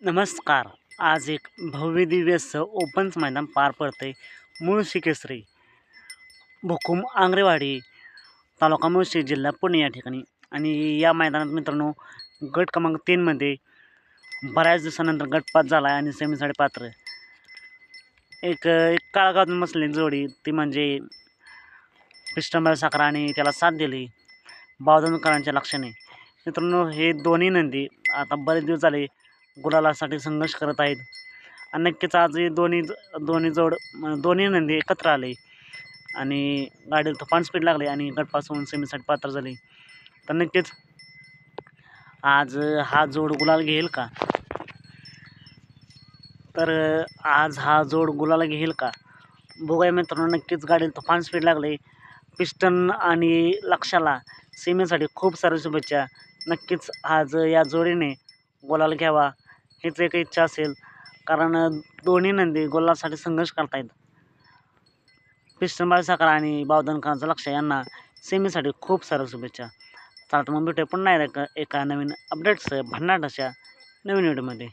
नमस्कार. आज एक भव्यदिव्यस्त ओपन्स मैदान पार पडते मुळशी केसरी भुकुम आंग्रेवाडी तालुका मुळशी जिल्हा पुणे या ठिकाणी. आणि या मैदानात मित्रांनो गट क्रमांक तीनमध्ये बऱ्याच दिवसानंतर गटपात झाला आहे आणि सेमीसाठी पात्र. एक एक काळगावातून बसलेली जोडी ती म्हणजे पिस्टंबर साखरा आणि त्याला साथ दिली बावधनकरांच्या लक्षाने. मित्रांनो हे दोन्ही नंदी आता बरेच दिवस झाले गुलालासाठी संघर्ष करत आहेत. आणि नक्कीच आज दोन्ही दोन्ही जोड दोन्ही नंदी एकत्र आले. आणि गाडीला तुफान स्पीड लागली आणि गटपासून सेमीसाठी पात्र झाले. तर नक्कीच आज हा जोड गुलाल घेईल का? तर आज हा जोड गुलाला घेईल का? बघूया मित्रांनो नक्कीच गाडीला तुफान स्पीड लागले. पिस्टन आणि लक्षाला सीमेसाठी खूप साऱ्या शुभेच्छा. नक्कीच आज या जोडीने गोलाल घ्यावा. हीच एक इच्छा असेल. कारण दोन्ही नंदी गोलासाठी संघर्ष करतायत. पिस्टनबाई साखर आणि बावधनकरांचं लक्ष यांना सेमीसाठी खूप साऱ्या शुभेच्छा. चालतं मग भेटूया पुन्हा एका एका नवीन अपडेट्स भन्नाट अशा नवीन व्हिडिओमध्ये.